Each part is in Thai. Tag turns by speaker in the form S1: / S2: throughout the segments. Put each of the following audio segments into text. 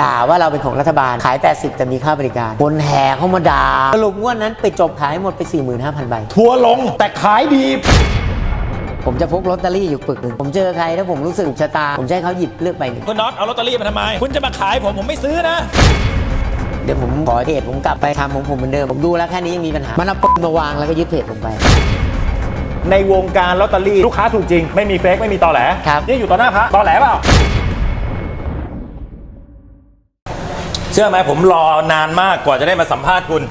S1: ด่าว่าเราเป็นของรัฐบาล ขาย 80 แต่มีค่าบริการ คนแห่เข้ามาด่าสรุปงวดนั้นไปจบขายหมดไป 45,000 ใบ
S2: ทัวร์ลงแต่ขายดี
S1: ผมจะพกลอตเตอรี่อยู่ปึกหนึ่งผมเจอใครถ้าผมรู้สึกชะตา ผมจะให้เขาหยิบเลือกใบหนึ่ง
S2: คุณน็อตเอาลอตเตอรี่มาทำไม คุณจะมาขายผมผมไม่ซื้อนะ
S1: เดี๋ยวผมขอเพจผมกลับไปทำของผมเหมือนเดิม ผมดูแล้วแค่นี้ยังมีปัญหา มันเอาปมมาวางแล้วก็ยึดเพจผมไป
S2: ในวงการลอตเตอรี่ลูกค้าถูกจริง ไม่มีเฟกไม่มีตอแหล
S1: ครับ
S2: นี่อยู่ต่อหน้าพระตอแหลเปล่า เชื่อไหมผมรอนานมากกว่าจะได้มาสัมภาษณ์คุณ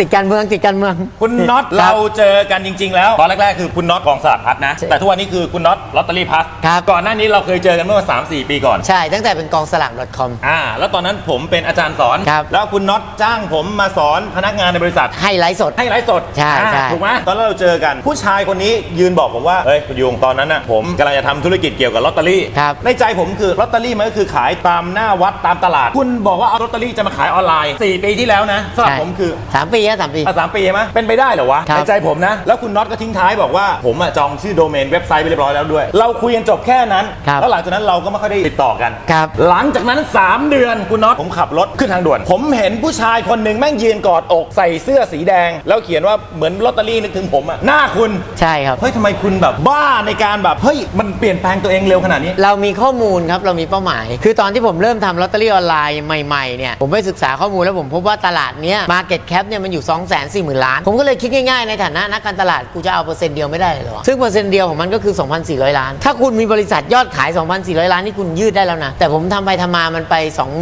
S1: ติดการเมืองติดการเมือง
S2: คุณน็อต
S1: คบ
S2: เราเจอกันจริง ๆ แล้วตอนแรกๆคือคุณน็อตกองสลากพัดนะ
S1: ใช่
S2: แต่ทุกวันนี้คือคุณน็อตลอตเตอรี่พัด
S1: ครับ
S2: ก่อนหน้านี้เราเคยเจอกันเมื่อ3 4ปีก่อน
S1: ใช่ตั้งแต่เป็นกองสลาก .com
S2: อ่าแล้วตอนนั้นผมเป็นอาจารย์สอน
S1: ครับ
S2: แล้วคุณน็อตจ้างผมมาสอนพนักงานในบริษัท
S1: ให้ไลฟ์สด
S2: ให้ไลฟ์สด
S1: ใช่
S2: อ่า
S1: ใช่
S2: ถูกไหมตอนนั้นเราเจอกันผู้ชายคนนี้ยืนบอกผมว่าเฮ้ยคุณยุงตอนนั้นน่ะผมกำลังจะทำธุรกิจเกี่ยวกับลอตเตอรี่
S1: ครับ
S2: ในใจผมคือลอตเตอรี่มันก็คือขายตามหน้าวัดตามตลาด คุณบอกว่าเอาลอตเตอรี่จะมาขายออนไลน์ 4 ปีที่แล้วนะสำหรับ
S1: ใช่
S2: ผมคือ
S1: สามปีอะสามปี
S2: อะสามปีใช่ไหมเป็นไปได้เหรอวะ
S1: ครับ
S2: ในใจผมนะ แล้วคุณน็อตก็ทิ้งท้ายบอกว่าผมอะจองชื่อโดเมนเว็บไซต์ไปเรียบร้อยแล้วด้วย เราคุยกันจบแค่นั้น
S1: ครับ
S2: แล้วหลังจากนั้นเราก็ไม่ค่อยได้ติดต่อกัน
S1: ครับ
S2: หลังจากนั้น 3 เดือนคุณน็อตผมขับรถขึ้นทางด่วน ผมเห็นผู้ชายคนหนึ่งแม่งยืนกอดอกใส่เสื้อสีแดง แล้วเขียนว่าเหมือนลอตเตอรี่นึกถึงผมอะหน้าคุณ
S1: ใช่ครับ
S2: เฮ้ยทำไมคุณแบบบ้าในการแบบเฮ้ยมันเปลี่ยนแปลงตัวเองเร็วขนาดนี้
S1: เรามีข้อมูลครับ เรามีเป้าหมาย คือตอนที่ผมเริ่มทำลอตเตอรี่ออนไลน์ใหม่ ๆ เนี่ย ผมไปศึกษาข้อมูลแล้วผมพบว่าตลาดเนี้ยมาเก็ตแคปเนี่ยมันอยู่2 4 0 0 0 0ล้าน ผมก็เลยคิดง่ายๆ ในฐานะนักการตลาดกูจะเอาเปอร์เซ็นต์เดียวไม่ได้เหรอ ซึ่งเปอร์เซ็นต์เดียวของมันก็คือ 2,400 ล้าน ถ้าคุณมีบริษัทยอดขาย 2,400 ล้านนี่คุณยืดได้แล้วนะ แต่ผมทำไปทำมามันไป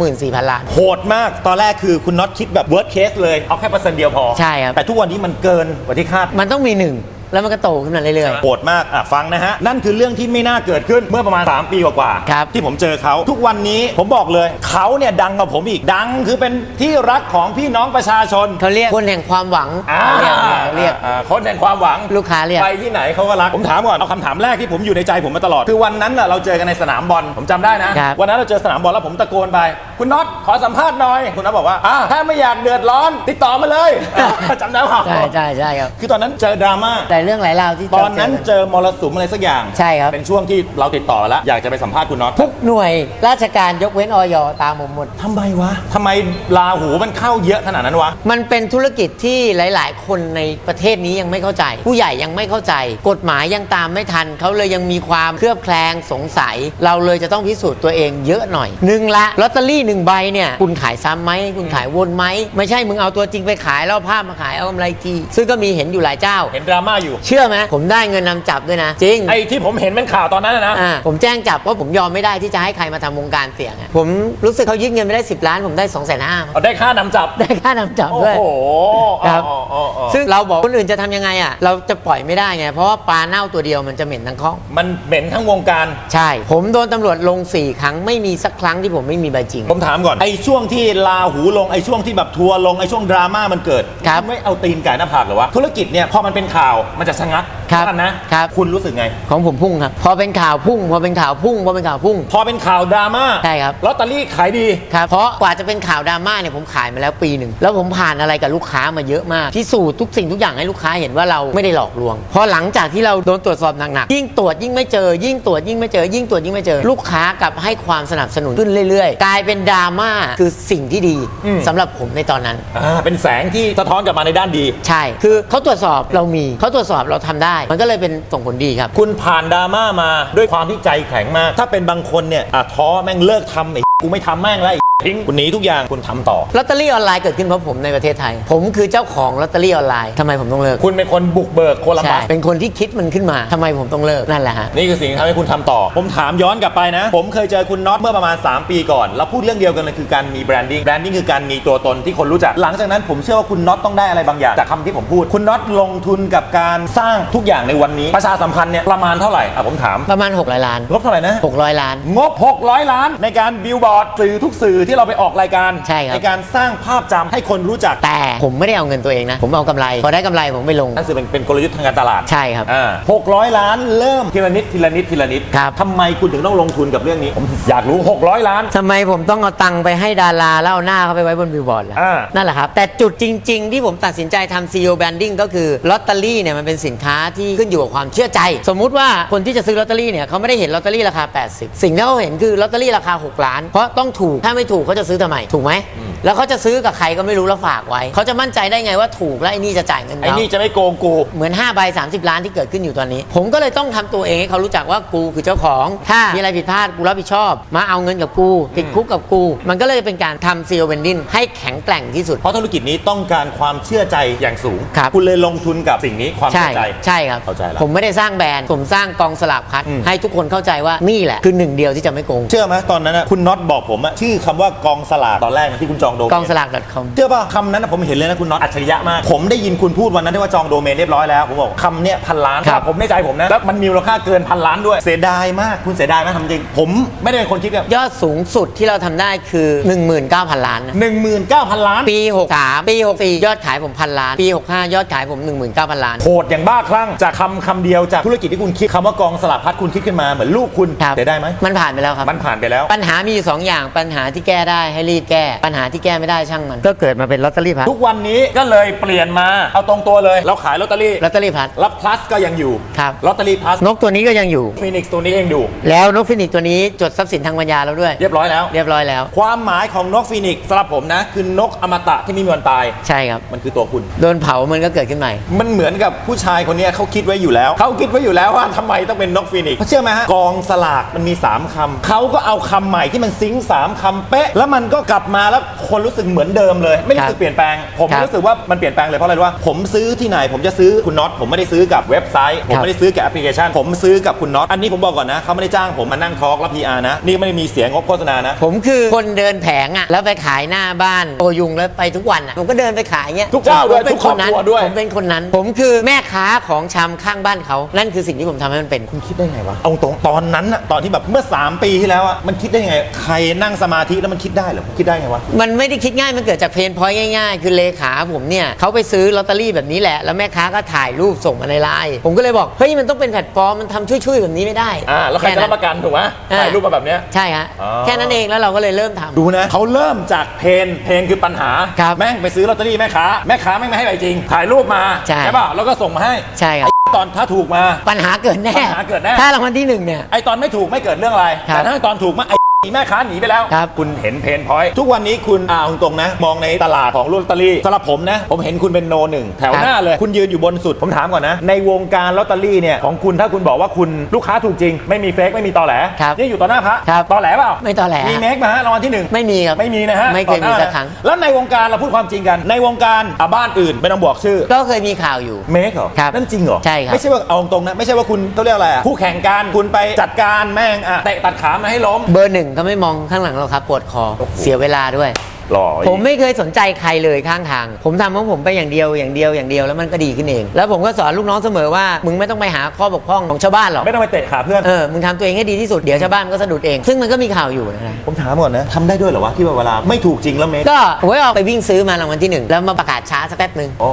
S1: 24,000 ล้าน
S2: โหดมาก ตอนแรกคือคุณน็อตคิดแบบ worst case เลย เอาแค่เปอร์เซ็นต์เดียวพอ
S1: ใช่ครับ
S2: แต่ทุกวันนี้มันเกินกว่าที่คาด
S1: มันต้องมีหนึ่ง แล้วมันก็โตขึ้นมาเรื่อย
S2: โหดมากอะฟังนะฮะ นั่นคือเรื่องที่ไม่น่าเกิดขึ้นเมื่อประมาณ 3 ปีกว่าๆ
S1: ครับ
S2: ที่ผมเจอเขาทุกวันนี้ผมบอกเลย เขาเนี่ยดังกว่าผมอีกดังคือเป็นที่รักของพี่น้องประชาชน
S1: ๆเขาเรียกคนแห่งความหวัง
S2: อ่า
S1: เรียกเรียก
S2: อ่าคนแห่งความหวัง
S1: ลูกค้าเรียก
S2: ไปที่ไหนเขาก็รักผมถามก่อนเอาคำถามแรกที่ผมอยู่ในใจผมมาตลอด คือวันนั้นน่ะเราเจอกันในสนามบอลผมจำได้นะ
S1: ครับ
S2: วันนั้นเราเจอสนามบอลแล้วผมตะโกนไป คุณน็อตขอสัมภาษณ์หน่อย คุณน็อตบอกว่าอ่าถ้าไม่อยากเดือดร้อน ติดต่อมาเลยอะจำได้เปล่า
S1: ใช่ใช่ใช่ครับ
S2: คือตอนนั้นเจอดราม่า
S1: แต่เรื่องหลายราวที่
S2: ตอนนั้น
S1: เจอ
S2: เจอมรสุมอะไรสักอย่าง
S1: ใช่ครับ
S2: เป็นช่วงที่เราติดต่อแล้ว อยากจะไปสัมภาษณ์คุณน็อต
S1: ทุกหน่วยราชการยกเว้นออยตามผมหมด
S2: ทำไมวะทำไมลาหูมันเข้าเยอะขนาดนั้นวะ
S1: มันเป็นธุรกิจที่หลาย ๆ คนในประเทศนี้ยังไม่เข้าใจ ผู้ใหญ่ยังไม่เข้าใจ กฎหมายยังตามไม่ทันเขาเลยยังมีความเคลือบแคลงสงสัย เราเลยจะต้องพิสูจน์ตัวเองเยอะหน่อยหนึ่งละลอตเตอรี่หนึ่งใบเนี่ยคุณขายซ้ำไหมคุณขายวนไหมไม่ใช่มึงเอาตัวจริงไปขายแล้วเอาภาพมาขายเอากำไรทีซึ่งก็มีเห็นอยู่หลายเจ้า
S2: เห็นดราม่าอยู่
S1: เชื่อไหมผมได้เงินนำจับด้วยนะ จริง
S2: ไอ้ที่ผมเห็นเป็นข่าวตอนนั้นนะนะ
S1: อ่าผมแจ้งจับเพราะผมยอมไม่ได้ที่จะให้ใครมาทำวงการเสี่ยงอะผมรู้สึกเขายึดเงินไปได้ 10 ล้าน ผมได้2องแสนห้า
S2: เอาได้ค่านำจับ
S1: ได้ค่านำจับ
S2: โอ้
S1: ด้วย
S2: โห
S1: ครับ
S2: อ๋ออ๋ออ๋อ
S1: ซึ่งเราบอกคนอื่นจะทำยังไงอะเราจะปล่อยไม่ได้ไงเพราะว่าปลาเน่าตัวเดียวมันจะเหม็นทั้งข้อง
S2: มันเหม็นทั้งวงการ
S1: ใช่ ผมโดนตำรวจลง 4 ครั้งไม่มีสักครั้งที่ผมไม่มีใบจริง
S2: ผมถามก่อน ไอ้ช่วงที่ลาหูลง ไอ้ช่วงที่แบบทัวร์ลง ไอ้ช่วงดราม่ามันเกิด
S1: ครับ
S2: ไม่เอาตีนไก่หน้าผากเหรอวะ ธุรกิจเนี่ยพอมันเป็นข่าวมันจะชะงัก
S1: ครับ
S2: กันนะ
S1: ครับ
S2: คุณรู้สึกไง
S1: ของผมพุ่งครับ พอเป็นข่าวพุ่ง พอเป็นข่าวพุ่ง พอเป็นข่าวพุ่ง
S2: พอเป็นข่าวดราม่า
S1: ใช่ครับ
S2: ลอตเตอรี่ขายดี
S1: ครับ เพราะกว่าจะเป็นข่าวดราม่าเนี่ยผมขายมาแล้วปีหนึ่ง แล้วผมผ่านอะไรกับลูกค้ามาเยอะมากพิสูจน์ทุกสิ่งทุกอย่างให้ลูกค้าเห็นว่าเราไม่ได้หลอกลวง พอหลังจากที่เราโดนตรวจสอบหนักๆยิ่งตรวจยิ่งไม่เจอ ยิ่งตรวจยิ่งไม่เจอ ยิ่งตรวจยิ่งไม่เจอ ลูกค้ากลับให้ความสนับสนุนขึ้นเรื่อยๆ กลายเป็นดราม่าคือสิ่งที่ดี
S2: อืม
S1: สำหรับผมในตอนนั้น
S2: อ่าเป็นแสงที่สะท้อนกลับมาในด้านดี
S1: ใช่ คือเขาตรวจสอบเรามีเขาตรวจสอบเราทำได้ มันก็เลยเป็นส่งผลดีครับ
S2: คุณผ่านดราม่ามาด้วยความที่ใจแข็งมาก ถ้าเป็นบางคนเนี่ยอะท้อแม่งเลิกทำไอ้กูไม่ทำแม่งแล้วไอ้ ทิ้งคุณหนีทุกอย่างคุณทำต่อ
S1: ลอตเตอรี่ออนไลน์เกิดขึ้นเพราะผมในประเทศไทย ผมคือเจ้าของลอตเตอรี่ออนไลน์ทำไมผมต้องเลิก
S2: คุณเป็นคนบุกเบิกโคลัม
S1: ใช่
S2: บัส
S1: เป็นคนที่คิดมันขึ้นมาทำไมผมต้องเลิกนั่นแหละฮะ
S2: นี่คือสิ่งที่ทำให้คุณทำต่อ ผมถามย้อนกลับไปนะ ผมเคยเจอคุณน็อตเมื่อประมาณ 3 ปีก่อน เราพูดเรื่องเดียวกันเลยคือการมีแบรนดิ้ง แบรนดิ้งคือการมีตัวตนที่คนรู้จัก หลังจากนั้นผมเชื่อว่าคุณน็อตต้องได้อะไรบางอย่างจากคำที่ผมพูด คุณน็อตลงทุนกับการสร้างทุกอย่างในวันนี้ ประชาสัมพันธ์เนี่ยประมาณเท่าไหร่ อะผมถาม
S1: ประมาณ600ล้าน
S2: งบเท่าไหร่นะ
S1: 600 ล้าน
S2: งบ 600 ล้านในการบิลบอร์ดสื่อทุกสื่อที่เราไปออกรายการ
S1: ใช่ครับ
S2: การสร้างภาพจำให้คนรู้จัก
S1: แต่ผมไม่ได้เอาเงินตัวเองนะ ผมเอากำไร พอได้กำไรผมไปลง
S2: นั่นคือเป็นเป็นกลยุทธ์ทางการตลาด
S1: ใช่ครับ
S2: อ่า600ล้านเริ่มทีละนิดทีละนิดทีละนิด
S1: ครับ
S2: ทำไมคุณถึงต้องลงทุนกับเรื่องนี้ผมอยากรู้ 600 ล้าน
S1: ทำไมผมต้องเอาตังค์ไปให้ดาราแล้วเอาหน้าเขาไปไว้บนบิลบอร์ดล่ะ
S2: อ่า
S1: นั่นแหละครับ แต่จุดจริง ๆ ที่ผมตัดสินใจทำ CEO Branding ก็คือลอตเตอรี่เนี่ยมันเป็นสินค้าที่ขึ้นอยู่กับความเชื่อใจ สมมุติว่าคนที่จะซื้อลอตเตอรี่เนี่ยเขาไม่ได้เห็นลอตเตอรี่ราคา 80 สิ่งที่เขาเห็นคือลอตเตอรี่ราคา 6 ล้าน เพราะต้องถูกถ้าไม่ถูกกเขาจะซื้อทำไม ถูกไหม แล้วเขาจะซื้อกับใครก็ไม่รู้แล้วฝากไว้เขาจะมั่นใจได้ไงว่าถูกแล้วไอ้นี่จะจ่ายเงิน
S2: ไอ้
S1: เขา
S2: นี่จะไม่โกงกู
S1: เหมือน5ใบ30 ล้านที่เกิดขึ้นอยู่ตอนนี้ ผมก็เลยต้องทำตัวเองให้เขารู้จักว่ากูคือเจ้าของ ถ้ามีอะไรผิดพลาดกูรับผิดชอบ มาเอาเงินกับกู ติดคุกกับกู มันก็เลยเป็นการทำซีโอเวนดินให้แข็งแกร่งที่สุด
S2: เพราะธุรกิจนี้ต้องการความเชื่อใจอย่างสูง
S1: ครับ
S2: ณเลยลงทุนกับสิ่งนี้ความ
S1: ใช่
S2: เชื่อใจ
S1: ใช่ครับ
S2: เข้าใจแล้ว
S1: ผมไม่ได้สร้างแบรนด์ผมสร้างกองสลากพัด
S2: อืม
S1: ให้ทุกคนเข้าใจว่านี่แหละคือหนึ่งเดียวที่จะไม่โกง
S2: เชื่อไหมตอนนั้นนะคุณน็อตบอกผมอะชื่อคำว่ากองสลากตอนแรกนะที่คุณจองโดเมน
S1: กองสลาก .com
S2: เชื่อป่ะคำนั้นนะผมเห็นเลยนะคุณน็อตอัจฉริยะมาก ผมได้ยินคุณพูดวันนั้นที่ว่าจองโดเมนเรียบร้อยแล้ว ผมบอกคำเนี้ยพันล้าน
S1: ครับ
S2: ผมในใจผมนะ แล้วมันมีมูลค่าเกินพันล้านด้วย เสียดายมากคุณเสียดายไหมทำจริง ผมไม่ได้เป็นคนคิดแบบ
S1: ยอดสูงสุดที่เราทำได้คือ 19,000 ล้านนะ
S2: หนึ่งหมื่นเก้าพันล้าน
S1: ปี 63 ปี 64 ยอดขายผมพันล้าน ปี 65 ยอดขายผม 19,000 ล้าน
S2: โหดอย่างบ้าคลั่งจากคำคำเดียวจากธุรกิจที่คุณคิดคำว่ากองสลากพัดคุณคิดขึ้นมาเหมือนลูกคุณ
S1: ครับ
S2: เสียดายไหม
S1: มันผ่านไปแล้วครับ
S2: มันผ่านไปแล้ว
S1: ปัญหามีอยู่สองอย่างปัญหาที่แก้ได้ให้รีบแก้ ปัญหาที่แก้ไม่ได้ช่างมัน ก็เกิดมาเป็นลอตเตอรี่พัด
S2: ทุกวันนี้ก็เลยเปลี่ยนมาเอาตรงตัวเลย เราขายลอตเตอรี่
S1: ลอตเตอรี่พัด
S2: แล้ว plus ก็ยังอยู่
S1: ครับ
S2: ลอตเตอรี่ plus
S1: นกตัวนี้ก็ยังอยู่
S2: ฟีนิกซ์ตัวนี้เองดู
S1: แล้วนกฟินิกซ์ตัวนี้จดทรัพย์สินทางปัญญาแล้วด้วย
S2: เรียบร้อยแล้ว
S1: เรียบร้อยแล้ว
S2: ความหมายของนกฟีนิกซ์สำหรับผมนะ คือนกอมตะที่ไม่มีวันตาย
S1: ใช่ครับ
S2: มันคือตัวคุณ
S1: โดนเผามันก็เกิดขึ้นใหม่
S2: มันเหมือนกับผู้ชายคนเนี้ยเขาคิดไว้อยู่แล้ว เขาคิดไว้อยู่แล้วว่าทำไมต้องเป็นนกฟีนิกซ์เพราะเชื่อไหมฮะกองสลากมันมี 3คำเขาก็เอาคำใหม่ที่มันซิงค์สามคำเป๊ะ แล้วมันก็กลับมาแล้วคนรู้สึกเหมือนเดิมเลย ไม่รู้สึกเปลี่ยนแปลง ผม
S1: ครับ
S2: รู้สึกว่ามันเปลี่ยนแปลงเลยเพราะอะไรรู้ว่าผมซื้อที่ไหน ผมจะซื้อคุณน็อตผมไม่ได้ซื้อกับเว็บไซต์ ผม
S1: ครับ
S2: ไม่ได้ซื้อกับแอปพลิเคชัน ผมซื้อกับคุณน็อตอันนี้ผมบอกก่อนนะเขาไม่ได้จ้างผมมานั่งทอล์กรับพีอาร์นะนี่ไม่ได้มีเสียงงบโฆษณานะ
S1: ผมคือคนเดินแผงอะแล้วไปขายหน้าบ้านโอยุงแล้วไปทุกวันอะผมก็เดินไปขายเงี้ย
S2: ทุกเจ้าด้วย
S1: ผมเป็น
S2: ทุกครอบ
S1: นั้น
S2: ครัวด้วย
S1: ผมเป็นคนนั้น ผมคือแม่ค้าของชำข้างบ้านเขานั่นคือสิ่งที่ผมทำให้มันเป็น
S2: คุณคิดได้ไงวะเอาตรงตอนนั้นอะตอนที่แบบเมื่อ 3 ปีที่แล้วอะมันคิดได้ไง ใครนั่งสมาธิแล้วมันคิดได้เหรอคิดได้ไงวะ
S1: มันไม่ได้คิดง่ายมันเกิดจากเพนพอยต์ง่ายๆ คือเลขาผมเนี่ยเขาไปซื้อลอตเตอรี่แบบนี้แหละ แล้วแม่ค้าก็ถ่ายรูปส่งมาในไลน์ผมก็เลยบอกเฮ้ยมันต้องเป็นแพลตฟอร์มมันทำช่วยๆแบบนี้ไม่ได้
S2: อ่าแล้วใครจะรับประกันถูกไหม
S1: อ่
S2: ถ่ายรูปมาแบบเนี้ย
S1: ใช่ฮะ
S2: อ๋อ
S1: แค่นั้นเองแล้วเราก็เลยเริ่มทำ
S2: ดูนะเขาเริ่มจากเพนเพนคือปัญหา
S1: ครับ
S2: แม่งไปซื้อลอตเตอรี่แม่ค้าแม่ค้าแม่งไม่ให้ใบจริง ถ่ายรูปมา
S1: ใช่
S2: ป่ะแล้วก็ส่งมาให้
S1: ใช่ครับ
S2: ตอนถ้าถูกมา
S1: ปัญหาเกิดแน่
S2: ปัญหาเกิดแน่
S1: ถ้ารางวัลที่หนึ่งเนี่ย
S2: ไอตอนไม่ถูกไม่เกิดเรื่องอะไร
S1: ครับ
S2: แต่ถ้าตอนถูกมาไอ แม่ค้าหนีไปแล้ว
S1: ครับ
S2: คุณเห็นเพนพอยต์ทุกวันนี้คุณอ่าตรงๆนะ มองในตลาดของลอตเตอรี่สำหรับผมนะ ผมเห็นคุณเป็นโนหนึ่งแถวหน้าเลย คุณยืนอยู่บนสุด ผมถามก่อนนะ ในวงการลอตเตอรี่เนี่ยของคุณถ้าคุณบอกว่าคุณลูกค้าถูกจริง ไม่มีเฟกไม่มีตอแหล
S1: ครับ
S2: นี่อยู่ต่อหน้าพระ
S1: ครับ
S2: ตอแหลเปล่า
S1: ไม่ตอแหล
S2: มีเมกมาฮะรางวัลที่หนึ่ง
S1: ไม่มีครับ
S2: ไม่มีนะฮะ
S1: ไม่เคยมี
S2: ต่อหน้า
S1: สักครั้ง
S2: แล้วในวงการเราพูดความจริงกัน ในวงการอะบ้านอื่นไม่ต้องบอกชื่อ
S1: ก็เคยมีข่าวอยู่
S2: เมคเหรอ
S1: ครับ
S2: นั่นจริงเหรอ
S1: ใช่ครับ
S2: ไม่ใช่ว่าเอาตรงๆนะไม่ใช่ว่าคุณเขาเรียกอะไรอะคู่แข่งกันคุณไปจัดการแม่งอะเตะตัดขามาให้ล้ม
S1: เบอร์หนึ่งก็ไม่มองข้างหลังเราครับปวดคอ
S2: โอ้โห
S1: เสียเวลาด้วย
S2: หล่อ
S1: ผมไม่เคยสนใจใครเลยข้างทาง ผมทำของผมไปอย่างเดียวอย่างเดียวอย่างเดียวแล้วมันก็ดีขึ้นเอง แล้วผมก็สอนลูกน้องเสมอว่ามึงไม่ต้องไปหาข้อบกพร่องของชาวบ้านหรอก
S2: ไม่ต้องไปเตะขาเพื่อน
S1: เออมึงทำตัวเองให้ดีที่สุดเดี๋ยวชาวบ้านมันก็สะดุดเอง ซึ่งมันก็มีข่าวอยู่นะ
S2: ผมถามก่อนนะทำได้ด้วยเหรอวะ ที่ว่าเวลาไม่ถูกจริงแล้วเมค
S1: ก็หวยออกไปวิ่งซื้อมารางวัลที่หนึ่งแล้วมาประกาศช้าสักแป๊บหนึ่ง
S2: อ๋อ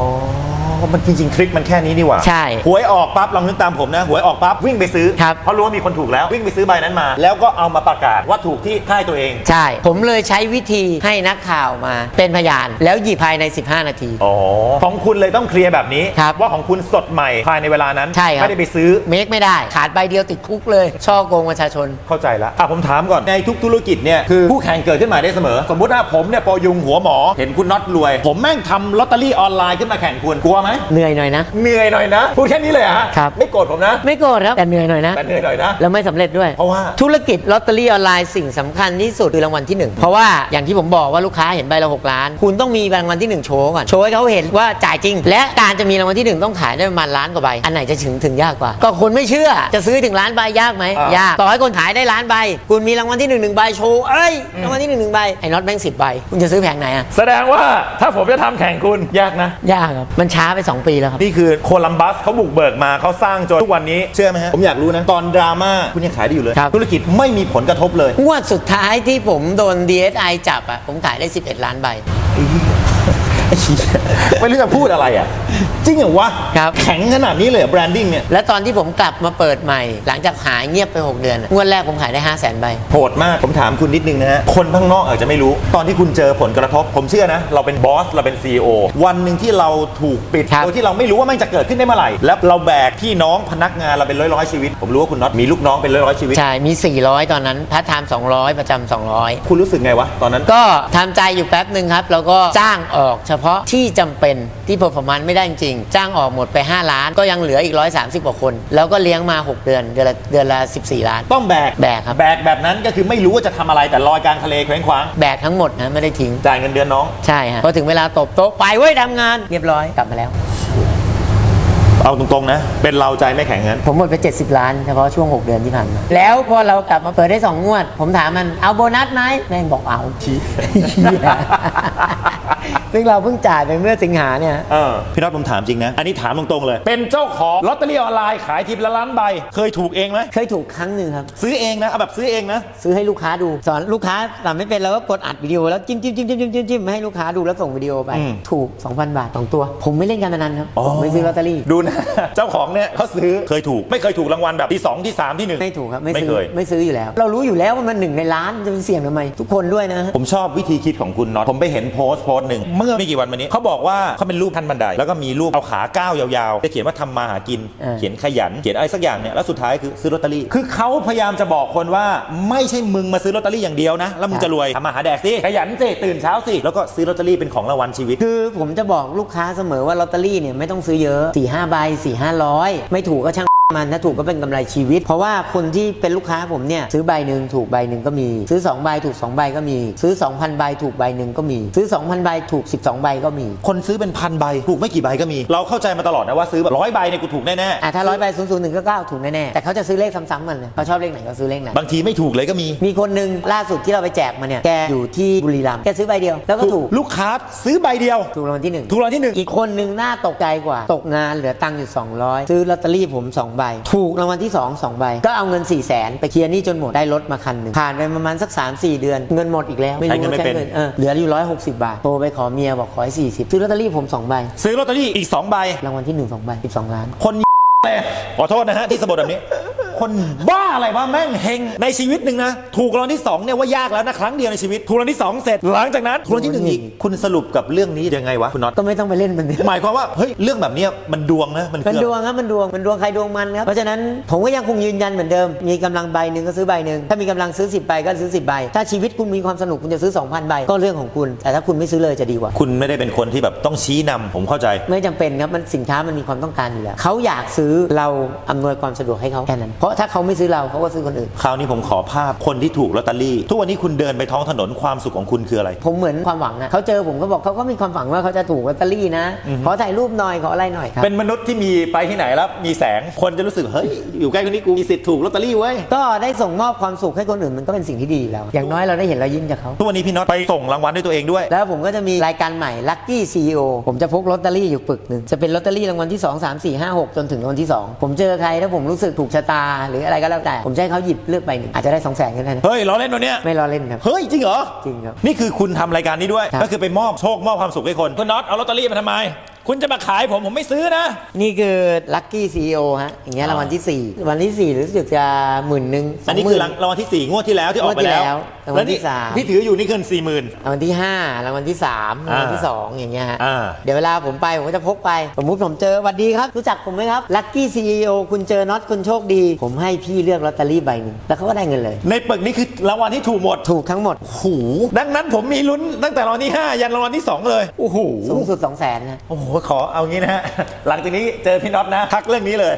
S2: มันจริงๆ ทริคมันแค่นี้นี่หว่า
S1: ใช่
S2: หวยออกปั๊บลองนึกตามผมนะหวยออกปั๊บวิ่งไปซื้อ
S1: ครับ
S2: เพราะรู้ว่ามีคนถูกแล้ววิ่งไปซื้อใบนั้นมา แล้วก็เอามาประกาศว่าถูกที่ค่ายตัวเอง
S1: ใช่ ผมเลยใช้วิธีให้นักข่าวมา เป็นพยานแล้วหยิบภายใน 15 นาที
S2: อ๋อ ของคุณเลยต้องเคลียร์แบบนี้
S1: ครับ
S2: ว่าของคุณสดใหม่ภายในเวลานั้น
S1: ใช่ครับ
S2: ไม่ได้ไปซื้อ
S1: เมคไม่ได้ ขาดใบเดียวติดคุกเลย ช่อโกงประชาชน
S2: เข้าใจแล้วอะผมถามก่อน ในทุกธุรกิจเนี่ยคือคู่แข่งเกิดขึ้นมาได้เสมอ สมมุติว่าผมเนี่ยปอยุงหัวหมอ เห็นคุณน็อตรวย ผมแม่งทำลอตเตอรี่ออนไลน์ขึ้นมาแข่งคุณ กลัวไหม
S1: เหนื่อยหน่อยนะ
S2: เหนื่อยหน่อยนะ พูดแค่นี้เลยเหรอฮะ
S1: ครับ
S2: ไม่โกรธผมนะ
S1: ไม่โกรธครับแต่เหนื่อยหน่อยนะ
S2: แต่เหนื่อยหน่อยนะ
S1: แล้วไม่สำเร็จด้วย
S2: เพราะว่า
S1: ธุรกิจลอตเตอรี่ออนไลน์สิ่งสำคัญที่สุดคือรางวัลที่1เพราะว่าอย่างที่ผมบอกว่าลูกค้าเห็นใบละ6ล้าน คุณต้องมีรางวัลที่1โชว์ก่อนโชว์ให้เขาเห็นว่าจ่ายจริง และการจะมีรางวัลที่1ต้องขายได้ประมาณล้านกว่าใบอันไหนจะถึงถึงยากกว่า ก็คนไม่เชื่อจะซื้อถึงล้านใบยากไหม
S2: อ่าย
S1: ยากต่อให้คนขายได้ล้านใบ คุณมีรางวัลที่1นึ่งหนึ่งใบโชว์เอ้ยรางวัลที่1นึ่งหนึ่งใบไอ้น็อตแบงค์สิบใบคุณจะซื้อแผงไหนอะ
S2: แสดงว่าถ้าผมจะทำแข่งคุณยากนะ
S1: ยากครับมันช้าไป2 ปีแล้วครับ
S2: นี่คือโคลัมบัสเขาบุกเบิกมาเขาสร้างจนทุกวันนี้เชื่อไหมฮะผมอยากรู้นะ ตอนดราม่าคุณยังขายได้อยู่เลย
S1: ครับ
S2: ธุรกิจไม่มีผลกระทบเลย
S1: งวดสุดท้ายที่ผมโดน DSI จับอะผมขายได้ 11 ล้านใบ
S2: ไม่รู้จะพูดอะไรอะ จริงเหรอวะ
S1: ครับ
S2: แข็งขนาดนี้เลยแบรนดิ้งเนี่ย
S1: แล้วตอนที่ผมกลับมาเปิดใหม่ หลังจากหายเงียบไป 6 เดือนอะงวดแรกผมขายได้ 5 0 0 0 0 0ใบ
S2: โหดมาก ผมถามคุณนิดนึงนะฮะ คนข้างนอกอาจจะไม่รู้ ตอนที่คุณเจอผลกระทบ ผมเชื่อนะ เราเป็นบอส เราเป็น CEO วันหนึ่งที่เราถูกปิด
S1: ครับ
S2: โดยที่เราไม่รู้ว่ามันจะเกิดขึ้นได้เมื่อไหร่ แล้วเราแบกพี่น้องพนักงานเราเป็นร้อยร้อยๆชีวิต ผมรู้ว่าคุณน็อตมีลูกน้องเป็นร้อยร้อยๆชีวิต
S1: ใช่ มี 400 ตอนนั้นพาร์ทไทม์200 ประจำ200
S2: คุณรู้สึกไงวะตอนนั้น
S1: ก็ทำใจอยู่แป๊บหนึ่งครับ แล้วก็จ้างออกเฉพาะที่จำเป็นที่ performance ไม่ได้จริงๆจ้างออกหมดไป 5 ล้าน ก็ยังเหลืออีก 130 กว่าคน แล้วก็เลี้ยงมา 6 เดือน เดือนละเดือนละ 14 ล้าน
S2: ต้องแบก
S1: แบกครับ
S2: แบกแบบนั้นก็คือไม่รู้ว่าจะทำอะไรแต่ลอยกลางทะเลเคว้งคว้าง
S1: แบกทั้งหมดนะไม่ได้ทิ้ง
S2: จ่ายเงินเดือนน้อง
S1: ใช่ฮะพอถึงเวลาตบโต๊ะไปเว้ยทำงาน เรียบร้อยกลับมาแล้ว
S2: เอาตรงๆนะ เป็นเราใจไม่แข็งงั้น
S1: ผมหมดไป 70 ล้านเฉพาะช่วง 6 เดือนที่ผ่านมา แล้วพอเรากลับมาเปิดได้ 2 งวด ผมถามมันเอาโบนัสไหมแม่งบอกเอาชี้ ซึ่งเราเพิ่งจ่ายไปเมื่อสิงหาเนี่ย
S2: เออพี่น็อตผมถามจริงนะ อันนี้ถามตรงๆเลย เป็นเจ้าของลอตเตอรี่ออนไลน์ขายทีละล้านใบ เคยถูกเองไหม
S1: เคยถูกครั้งหนึ่งครับ
S2: ซื้อเองนะ เอาแบบซื้อเองนะ
S1: ซื้อให้ลูกค้าดู สอนลูกค้าทำไม่เป็นเราก็กดอัดวิดีโอแล้วจิ้มจิ้มจิ้มจิ้มจิ้มจิ้มจิ้มให้ลูกค้าดูแล้วส่งวิดีโอไป
S2: อืม
S1: ถูก 2,000 บาทสองตัว ผมไม่เล่นการพนันครับผมไม่ซื้อลอตเตอรี่
S2: ดูนะ เจ้าของเนี่ยเขาซื้อเคยถูก ไม่เคยถูกรางวัลแบบที่สองที่สามที่หนึ่ง
S1: ไม่ถูกครับไม่
S2: ไม่
S1: ซื้
S2: เค
S1: อยไม่ซื้ออยู่แล้ว เรารู้อยู่แล้วว่ามันหนึ่งในล้านจะเป็นเสี่ยงทำไมทุกคนด้วยนะ
S2: ผมชอบวิธีคิดของคุณน็อต ผมไปเห็นโพสต์โพสต์หนึ่งเมื่อไม่กี่วันมานี้เขาบอกว่าเขาเป็นรูปท่านบันได แล้วก็มีรูปเอาขาก้าวยาวๆจะเขียนว่าทำมาหากิน
S1: เออ
S2: เขียนขยันเขียนอะไรสักอย่างเนี่ยแล้วสุดท้ายคือซื้อลอตเตอรี่คือเขาพยายามจะบอกคนว่าไม่ใช่มึงมาซื้อลอตเตอรี่อย่างเดียวนะแล้วมึงจะรวยทำมาหาแดกสิขยันสิตื่นเช้าสิแล้วก็ซื้อลอตเตอรี่เป็นของรางวัลชีวิต
S1: คือผมจะบอกลูกค้าเสมอว่าลอตเตอรี่เนี่ยไม่ต้องซื้อเยอะ4ี่ห้าใบสี่ห้าร้อยไม่ถูกก็ช่าง มันถ้าถูกก็เป็นกำไรชีวิต เพราะว่าคนที่เป็นลูกค้าผมเนี่ยซื้อใบหนึ่งถูกใบหนึ่งก็มี ซื้อ2ใบถูก2ใบก็มี ซื้อ 2,000ใบถูกใบหนึ่งก็มี ซื้อ 2,000ใบถูก 12 ใบก็มี
S2: คนซื้อเป็นพันใบถูกไม่กี่ใบก็มี เราเข้าใจมาตลอดนะว่าซื้อแบบร้อยใบเนี่ยกูถูกแน่
S1: อะถ้าร้อยใบศูนย์ศูนย์หนึ่งก็เก้าถูกแน่ๆแต่เขาจะซื้อเลขซ้ำๆมันเลยเขาชอบเลขไหนก็ซื้อเลขนั้น
S2: ๆบางทีไม่ถูกเลยก็มี
S1: มีคนหนึ่งล่าสุดที่เราไปแจกมาเนี่ยแกอยู่ที่บุรีรัมย์แกซื้อใบเดียวแล้วก็ถูก
S2: ลูกค้าซื้อใบเดียว
S1: ถูกรางวัลที่หนึ่ง
S2: ถูกรางวัลที่หนึ่ง
S1: อีกคนหนึ่งน่าตกใจกว่า ตกงานเหลือตังค์อยู่200 ซื้อลอตเตอรี่ผม2ใบ ถูกรางวัลที่ 2 2ใบ ก็เอาเงิน 4 0 0แสนไปเคลียร์หนี้จนหมดได้รถมาคันหนึ่งผ่านไปประมาณสัก 3-4 เดือน เงินหมดอีกแล้วไม่
S2: ใช้
S1: รู้
S2: เงินไม่
S1: ว่าใช้
S2: เป็น
S1: เงินเออเหลืออยู่ 160 บาทโทรไปขอเมียบอกขอให้40ซื้อลอตเตอรี่ผม2ใบ
S2: ซื้อลอตเตอรี่อีก2ใบ
S1: รางวัลที่1 2ใบ12ล้าน
S2: คนเลยขอโทษนะฮะที่สะบดแบบนี้ คนบ้าอะไรวะแม่งเฮงในชีวิตหนึ่งนะถูกรางวัลที่2เนี่ยว่ายากแล้วนะครั้งเดียวในชีวิตถูกรางวัลที่ 2 เสร็จหลังจากนั้นถูกรางวัลที่หนึ่งอีกคุณสรุปกับเรื่องนี้ยังไงวะคุณน็อต
S1: ก็ไม่ต้องไปเล่นมัน
S2: หมายความว่าเฮ้ยเรื่องแบบเนี้ยมันดวงนะมัน
S1: มัน
S2: คือ
S1: ดวงครับมันดวงมันดวงใครดวงมันครับเพราะฉะนั้นผมก็ยังคงยืนยันเหมือนเดิม มีกำลังใบหนึ่งก็ซื้อใบหนึ่งถ้ามีกำลังซื้อ 10ใบก็ซื้อ 10ใบถ้าชีวิตคุณมีความสนุกคุณจะซื้อ 2,000ใบก็เรื่องของคุณ แต่ถ้าคุณไม่ซื้อเลยจะดีกว่า
S2: คุณไม่ได้เป็นคนที่แบบต้องชี้นำผมเข้าใจ
S1: ไม่จำเป็นครับมันสินค้ามันมีความต้องการอยู่แล้วเขาอยากซื้อเราอำนวยความสะดวกให้เขาแค่นั้นเพราะถ้าเขาไม่ซื้อเราเขาก็ซื้อคนอื่น
S2: คราวนี้ผมขอภาพคนที่ถูกลอตเตอรี่ ทุกวันนี้คุณเดินไปท้องถนนความสุขของคุณคืออะไร
S1: ผมเหมือนความหวังนะเขาเจอผมก็บอกเขาก็มีความหวังว่าเขาจะถูกลอตเตอรี่นะ ขอถ่ายรูปหน่อยขออะไรหน่อยครับ
S2: เป็นมนุษย์ที่มีไปที่ไหนแล้วมีแสงคนจะรู้สึกเฮ้ยอยู่ใกล้คนนี้กูมีสิทธิ์ถูกลอตเตอรี่เว้ย
S1: ก็ได้ส่งมอบความสุขให้คนอื่นมันก็เป็นสิ่งที่ดีอยู่แล้ว อย่างน้อยเราได้เห็นรอยยิ้มจากเขา
S2: ทุกวันนี้พี่น็อตไปส่งรางวัลด้วยตัวเองด้วย
S1: แล้วผมก็จะมีรายการใหม่ Lucky CEO ผมจะพกลอตเตอรี่อยู่ปึกหนึ่งจะเป็นลอตเตอรี่รางวัลที่ 2 3 4 5 6 จนถึงรางวัลที่ 2 ผมเจอใครถ้าผมรู้สึกถูกชะตาหรืออะไรก็แล้วแต่ ผมจะให้เขาหยิบเลือกใบหนึ่งอาจจะได้2 0 0 0 0 0ก็ได้นะ
S2: เฮ้ยล้อเล่นวันเนี้ย
S1: ไม่รอเล่นครับ
S2: เฮ้ยจริงเหรอ
S1: จริงครับ
S2: นี่คือคุณทำรายการนี้ด้วย
S1: ครับ
S2: ก็คือไปมอบโชคมอบความสุขให้คนคุณน็อตเอาลอตเตอรี่มาทำไม คุณจะมาขายผมผมไม่ซื้อนะ
S1: นี่คือ Lucky CEO ฮะอย่างเงี้ยรางวัลที่ 4 วันที่ 4 รู้สึกจะหมื่นหนึ่งส
S2: อั
S1: อนง
S2: นี้
S1: ห
S2: คื
S1: มื่
S2: อน รางรางวัลที่4งวดที่แล้วที่ออกไปแล้ว
S1: งวดที่แล้วรางวัลที่
S2: นี่
S1: สาม
S2: ที่ถืออยู่นี่เกินสี่หมื่น
S1: รางวัลที่ 5 รางวัลที่ 3 รางวัลที่ 2 อย่างเงี้ยฮะ
S2: อ่า
S1: เดี๋ยวเวลาผมไป ผมก็จะพกไป สมมุติผมเจอสวัสดีครับ รู้จักผมไหมครับ Lucky CEO คุณเจอน็อตคุณโชคดี ผมให้พี่เลือกลอตเตอรี่ใบหนึ่งแล้วเขาก็ได้เงินเลย
S2: ในปึกนี้คือรางวัลที่ถูกหมด
S1: ถูกทั้งหมด
S2: หูดังนั้นผมมีลุ้นตั้งแต่รางวัลที่ 5 ยันรางวัลที่ 2 เลย โอ้โห
S1: สูงสุด 2 0 0 0 0นนะ
S2: โอ้โหขอเอางี้นะฮะ หลังจากนี้เจอพี่น็อตนะทักเรื่องนี้เลย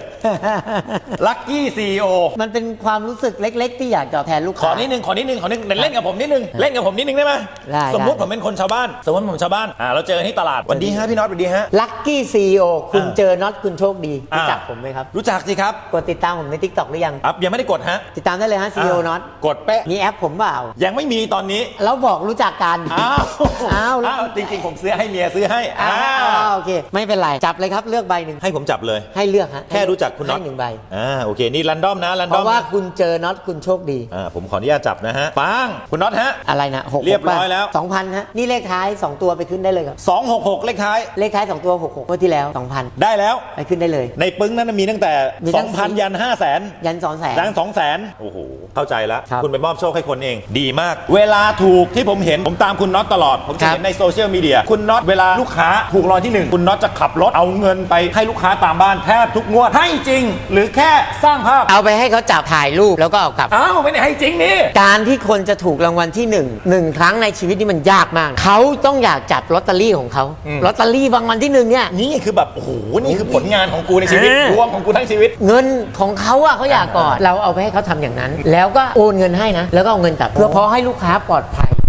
S2: ลัคกี้ซีโอ
S1: มันเป็นความรู้สึกเล็ก ๆ ที่อยากตอบแทนลูก
S2: ขอ
S1: ค้า
S2: นิดนึงขอนิดนึงขอนิดนึงเล่นกับผมนิดนึงเล่นกับผมนิดนึงได้ไหม
S1: ได้
S2: สมมติ
S1: ได้
S2: ผมเป็นคนชาวบ้าน สมมติผมชาวบ้านอ่าเราเจอกันที่ตลาดสวันดีฮะพี่น็อตสวัสดีฮะ
S1: ลัคกี้ซีโอคุณ
S2: อ่า
S1: เจอน็อตคุณโชคดีรู้จัก
S2: อ่า
S1: ผมไหมครับ
S2: รู้จักสิครับ
S1: กดติดตามผมใน TikTok หรือยัง
S2: ครับยังไม่ได้กดฮะ
S1: ติดตามได้เลยฮะ CEO น็อต
S2: กดเป๊ะ
S1: มีแอปผมเปล่า
S2: ยังไม่มีตอนนี้
S1: แล้วบอกรู้จักกัน
S2: อ้าว
S1: อ้าว
S2: อ้าวจริงๆผมซื้อให้เมียซื้อให้
S1: อ้าว
S2: อ้าว
S1: โอเคไม่เป็นไรจับเลยครับเลือกใบหนึ่ง
S2: ให้ผมจับเลย
S1: ให้เลือกฮะ
S2: แค่รู้จักคุณน็อต
S1: ให้หนึ่งใบ
S2: อ่าโอเคนี่รันดอมนะรัน
S1: เพ
S2: ดอม
S1: ราะว่าคุณเจอน็อตคุณโชคดี
S2: อ่าผมขออนุญาตจับนะฮะปังคุณน็อตฮะ
S1: อะไรนะหก
S2: เรียบร้อยแล้ว
S1: สองพันฮะนี่เลขท้ายสองตัวไปขึ้นได้เลยครับ
S2: 266 เลขท้าย
S1: เลขท้ายสองตัวหกหกเมื่อที่แล้วสองพัน
S2: ได้แล้ว
S1: ไปขึ้นได้เลย
S2: ในปึ้งนั้นมีตั้งแต่
S1: มีตั้ง
S2: 2,000 ยัน 5 0 0 0 0น
S1: ยันสองแสน
S2: ดัง2 0 0 0 0 0โอ้โห เข้าใจแล้ว
S1: ครับ
S2: คุณไปมอบโชคให้คนเอง ดีมาก เวลาถูกที่ผมเห็น ผมตามคุณน็อตตลอด ผมจะ
S1: ครับ
S2: เห็นในโซเชียลมีเดีย คุณน็อตเวลาลูกค้าถูกรางวัลที่หนึ่งคุณน็อตจะขับรถเอาเงินไปให้ลูกค้าตามบ้านแทบทุกงวดให้จริง หรือแค่สร้างภาพ
S1: เอาไปให้เขาจับถ่ายรูปแล้วก็เอากลับ
S2: อ้าวไม่ได้ให้จริงนี่
S1: การที่คนจะถูกรางวัลที่หนึ่งหนึ่งครั้งในชีวิตนี่มันยากมาก เขาต้องอยากจับลอตเตอรี่ของเขา
S2: อืม
S1: ลอตเตอรี่รางวัลที่หนึ่งเนี่ย
S2: นี่คือแบบโอ้โหนี่คือผลงานของกูในชีวิต
S1: เออ
S2: รวมของกูทั้งชีวิต
S1: เงินของเขาอะเขาอยากก่อนเราเอาไปให้เขาทำอย่างนั้น แล้วก็โอนเงินให้นะ แล้วก็เอาเงินกลับเพื่อเพราะให้ลูกค้าปลอดภัย
S2: อ่า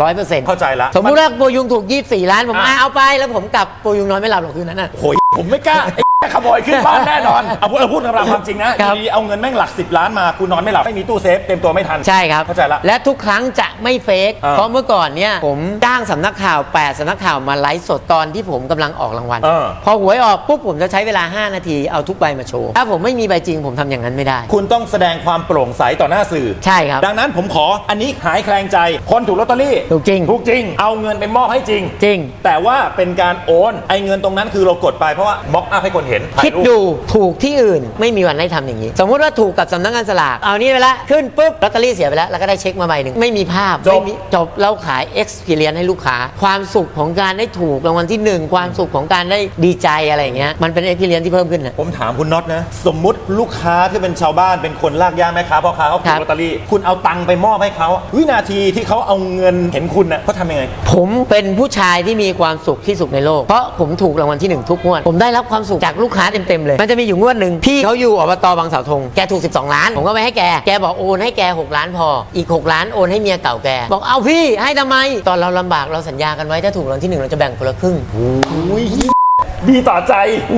S1: ร้อยเปอร์เซ็นต์
S2: เข้าใจละ
S1: สมมุติว่าโปรยุงถูก 24 ล้านผม
S2: อะ
S1: อะเอาไปแล้วผมกลับโปรยุงนอนไม่หลับหรอกคืนนั้นน่ะ
S2: โอ้ยผมไม่กล้าไอ้ข โมยขึ้นบ้านแน่นอน เอาพูดเอาพูดตามความจริงนะครับ ดีๆเอาเงินแม่งหลัก 10 ล้านมากูนอนไม่หลับไม่มีตู้เซฟเต็มตัวไม่ทัน
S1: ใช่ครับ
S2: เข้าใจละ
S1: และทุกครั้งจะไม่เฟก
S2: อ่า
S1: เพราะเมื่อก่อนเนี่ยผมจ้างสำนักข่าว 8สำนักข่าวมาไลฟ์สดตอนที่ผมกำลังออกรางวัล
S2: เออ
S1: พอหวยออกปุ๊บผมจะใช้เวลา 5 นาทีเอาทุกใบมาโชว์ ถ้าผมไม่มีใบจริงผมทำอย่างนั้นไม่ได้
S2: คุณต้องแสดงความโปร่งใสต่อหน้าสื่อ
S1: ใช่ครับ
S2: ดังนั้นผมขออันนี้หายแคลงใจ คนถูกลอตเตอรี่
S1: ถูกจริง
S2: ถูกจริง เอาเงินไปมอบให้จริง
S1: จริง
S2: แต่ว่าเป็นการโอน ไอ้เงินตรงนั้นคือเรากดไปเพราะว่าม็อกอัพให้คนเห็นถ่าย
S1: คิด
S2: รูป
S1: ดูถูกที่อื่นไม่มีวันได้ทำอย่างนี้ สมมุติว่าถูกกับสำนักงานสลากเอานี่ไปละขึ้นปุ๊บลอตเตอรี่เสียไปแล้ว แล้วก็ได้เช็คมาใบหนึ่งไม่มีภาพ
S2: จบ
S1: ไม่มีจบเราขาย experience ให้ลูกค้า ความสุขของการได้ถูกรางวัลที่หนึ่งความสุขของการได้ดีใจอะไรอย่างเงี้ยมันเป็น experience ที่เพิ่มขึ้นนะ
S2: ผมถามคุณน็อตนะ สมมุติลูกค้าที่เป็นชาวบ้านเป็นคนลากย่าแม่ค้าพ่อค้าเขาถู
S1: ครั
S2: ก
S1: บ
S2: ลอตเตอรี่ คุณเอาตังค์ไปมอบให้เขาวินาทีที่เขาเอาเงินเห็นคุณนะเขาทำยังไง
S1: ผมเป็นผู้ชายที่มีความสุขที่สุดในโลก เพราะผมถูกรางวัลที่หนึ่งทุกงวด ผมได้รับความสุขจากลูกค้าเต็มๆเลย มันจะมีอยู่งวดหนึ่งพี่เขาอยู่อบตบางเสาธงแกถูก 12 ล้าน ผมก็ไปให้แก แกบอกโอนให้แก 6 ล้านพอ อีก 6 ล้านโอนให้เมียเก่าแก บอกเอาพี่ให้ทำไม ตอนเราลำบากเราสัญญากันไว้ถ้าถูกรางวัลที่หนึ่งเราจะแบ่งคนละครึ่ง
S2: ดีต่อใจ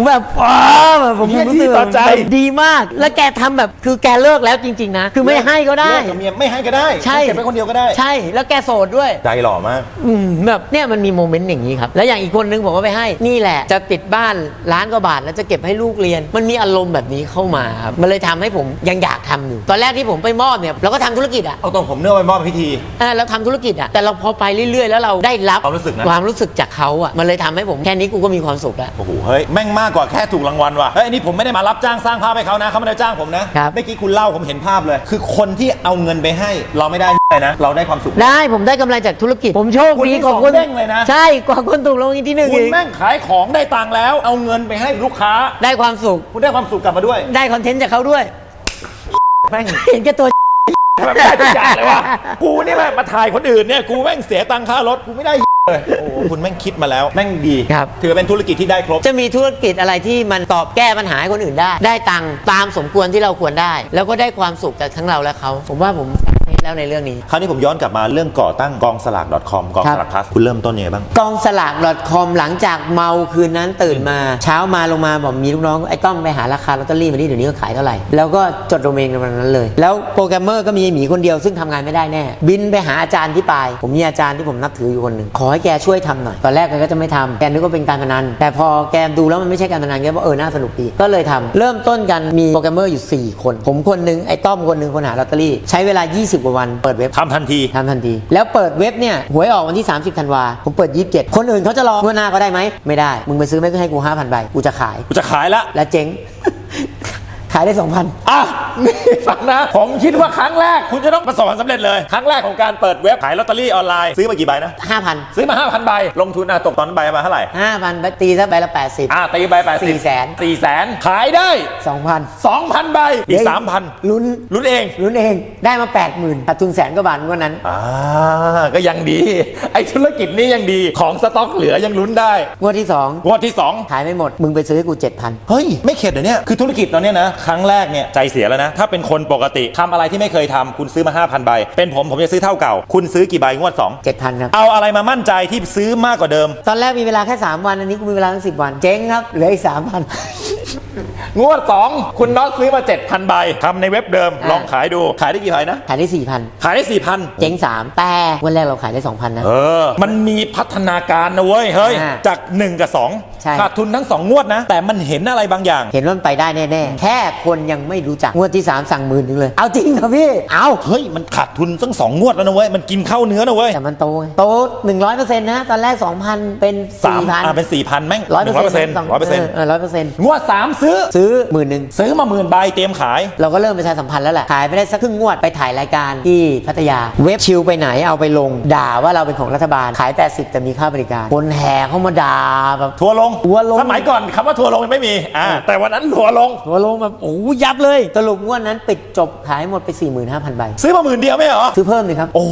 S1: แบบอ้าแบบผม
S2: เหี้ย
S1: รู้สึก
S2: ดีต่อใจ
S1: แบบดีมาก แล้วแกทำแบบคือแกเลิกแล้วจริง ๆ นะ คือไม่ให้ก็ได้
S2: เลิกกับเมียไม่ให้ก็ได้
S1: ใช่
S2: เก็บไว้คนเดียวก็ได้
S1: ใช่ แล้วแกโสดด้วย
S2: ใจหล่อมาก
S1: อืมแบบเนี่ยมันมีโมเมนต์อย่างนี้ครับ แล้วอย่างอีกคนนึงผมก็ไปให้นี่แหละ จะปิดบ้านล้านกว่าบาทแล้วจะเก็บให้ลูกเรียน มันมีอารมณ์แบบนี้เข้ามาครับมันเลยทำให้ผมยังอยากทำอยู่ ตอนแรกที่ผมไปมอบเนี่ยเราก็ทำธุรกิจอะ
S2: เอาตรงผมเนื้อไปมอบพิธี
S1: อ่าเราทำธุรกิจอะแต่เราพอไปเรื่อยๆ แล้วเราได้รับ
S2: ความรู้สึกนะ
S1: ความรู้สึกจากเขาอะมันเลยทำให้ผมแค่นี้กูก็มีความสุขแล้ว
S2: โอ้โห เฮ้ย แม่งมากกว่าแค่ถูกรางวัลว่ะ เฮ้ยอันนี้ผมไม่ได้มารับจ้างสร้างภาพให้เขานะ เขาไม่ได้จ้างผมนะ
S1: ครับ
S2: เมื่อกี้คุณเล่าผมเห็นภาพเลย คือคนที่เอาเงินไปให้ เราไม่ได้เลยนะ เราได้ความสุข
S1: ได้ผมได้กำไรจากธุรกิจ ผมโชค
S2: คุณ
S1: ดี
S2: นี่
S1: กว่า
S2: สอง
S1: คน
S2: เด้งเลยนะ
S1: ใช่กว่าคนถูกรางวัลที่หนึ่ง
S2: คุณ
S1: อีก
S2: แม่งขายของได้ตังค์แล้ว เอาเงินไปให้ลูกค้า
S1: ได้ความสุข
S2: คุณได้ความสุขกลับมาด้วย
S1: ได้คอนเทนต์จากเขาด้วย
S2: แม่ง
S1: เห็นแก่ตัว
S2: แบบได้ทุกอย่างเลยว่ะ กูนี่แม่งมาถ่ายคนอื่นเนี่ย กูแม่งเสียตังค่ารถ กูไม่ได้ เลยโอ้โหคุณแม่งคิดมาแล้วแม่งดี
S1: ครับ
S2: ถือเป็นธุรกิจที่ได้ครบ
S1: จะมีธุรกิจอะไรที่มันตอบแก้ปัญหาให้คนอื่นได้ ได้ตังค์ตามสมควรที่เราควรได้ แล้วก็ได้ความสุขจากทั้งเราและเขา ผมว่าผมเซ แล้วในเรื่องนี้
S2: คราวนี้ผมย้อนกลับมาเรื่องก่อตั้งกองสลาก .com กอง
S1: ครับ
S2: สลากพลัสคุณเริ่มต้นยังไงบ้าง
S1: กองสลาก .com หลังจากเมาคืนนั้นตื่นมา เช้ามาลงมาบอกมีลูกน้อง ไอ้ต้อมไปหาราคาลอตเตอรี่มาดิเดี๋ยวนี้ก็ขายเท่าไหร่ แล้วก็จดโดเมนกันวันนั้นเลย แล้วโปรแกรมเมอร์ก็มีไอ้หมีคนเดียวซึ่งทำงานไม่ได้แน่ บินไปหาอาจารย์ที่ปลาย ผมมีอาจารย์ที่ผมนับถืออยู่คนหนึ่งขอให้แกช่วยทำหน่อยตอนแรกแกก็จะไม่ทำแกนึกว่าเป็นการพนัน แต่พอแกดูแล้วมันไม่ใช่การพนันแกบอกเออน่าสนุกดีก็เลยทำเริ่มต้นกันมีโปรแกรมเมอร์อยู่ 4 คน ผมคนหนึงไอ้ต้อมคนหนึงคนหาลอตเตอรี่ใช้เวลา 20กว่าวันเปิดเว็บ
S2: ทำทันที
S1: ทำทันที แล้วเปิดเว็บเนี่ยหวยออกวันที่ 30ธันวาผมเปิด 27 คนอื่นเขาจะรองวดหน้าก็ได้ไหมไม่ได้ มึงไปซื้อไม่ก็ให้กู5,000ใบกูจะขาย
S2: กูจะขายละ
S1: และเจ๊ง ขายได้2,000
S2: อะนี่ฟังนะ ผมคิดว่าครั้งแรกคุณจะต้องประสบความสำเร็จเลย ครั้งแรกของการเปิดเว็บขายลอตเตอรี่ออนไลน์ ซื้อมากี่ใบนะ
S1: 5,000
S2: ซื้อมา 5,000 ใบ ลงทุนอะตกตอนนั้นใบมาเท่าไหร่
S1: 5,000ใบตีซะใบละ80
S2: อะตีใบแปดสิบ
S1: สี่แสน
S2: สี่แสนขายได้
S1: 2,000
S2: 2,000 ใบ อีก 3,000
S1: ลุ้น
S2: ลุ้นเอง
S1: ลุ้นเองได้มา80,000ขาดทุนแสนกว่าบาทวันนั้น
S2: อ่า ก็ยังดี ไอ้ธุรกิจนี้ยังดีของสต็อกเหลือยังลุ้นได้
S1: งวดที่
S2: งวดที่2
S1: 2ขายไม่หมด มึงไปซื้อให้กู7,000
S2: เฮ้ย ไม่เข็ดเหรอเนี่ย คือธุรกิจเราเนี่ยนะ ครั้งแรกเนี่ยใจเสียแล้วนะ ถ้าเป็นคนปกติทำอะไรที่ไม่เคยทำคุณซื้อมา 5,000 ใบ เป็นผมผมจะซื้อเท่าเก่า คุณซื้อกี่ใบงวด2
S1: 7,000ครับ
S2: เอาอะไรมามั่นใจที่ซื้อมากกว่าเดิม
S1: ตอนแรกมีเวลาแค่ 3 วัน อันนี้กูมีเวลาทั้ง10วันเจ๊งครับ เหลืออีก3,000
S2: งวด 2 คุณน็อตซื้อมา 7,000 ใบทำในเว็บเดิม
S1: อ่า
S2: ลองขายดูขายได้กี่ใบนะ
S1: ขายได้สี่พัน
S2: ขายได้ 4,000
S1: เจ๊งสามแต่วันแรกเราขายได้สองพันนะ
S2: เออ มันมีพัฒนาการนะเว้ย เฮ้ย
S1: อ่า
S2: จาก 1 กับ
S1: ใช่
S2: 2 ขาดทุนทั้ง 2 งวดนะ แต่มันเห็นอะไรบางอย่าง
S1: เห็นว่ามันไปได้แน่ ๆ แค่คนยังไม่รู้จัก งวดที่3สั่งหมื่นหนึงเลย เอาจริงครับพี่ เอา
S2: เฮ้ยมันขาดทุนตั้งสองงวดแล้วนะเว้ยมันกินเข้าเนื้อนะเว้ย
S1: แต่มันโตไงโตหนึ่งร้อยเปอร์เซ็นต์นะ ตอนแรก2,000เป็น
S2: สาม
S1: สี่พัน
S2: อ่าเป็น4,000แม่ง
S1: ร้อยเปอร์เซ็นต์
S2: ร้อยเปอร์เซ็นต์
S1: เออร้อยเปอร์เซ็นต์
S2: งวด3ซื้อ
S1: ซื้อหมื่นหนึ่ง
S2: ซื้อมาหมื่นใบเตรียมขาย
S1: เราก็เริ่มประชาสัมพันธ์แล้วแหละขายไปได้สักครึ่งงวดไปถ่ายรายการที่พัทยา เว็บชิลไปไหนเอาไปลง ด่าว่าเราเป็นของรัฐบาลขาย 80 แต่มีค่าบริการคนแห่เข้ามาด่าแบบ
S2: ทัวร์ลง
S1: ทัวร์ลง
S2: สมัยก่อนคำว่าทัวร์ลงยังไม่มีอ่าแต่วันนั้นทัวร์ลง
S1: หัวลงแบบโอ้โหยับเลยสรุปงวดนั้นปิดจบขายหมดไป 45,000 ใบ
S2: ซื้อมาหมื่นเดียวไม่เหรอ
S1: ซื้อเพิ่มเลยครับ
S2: โอ้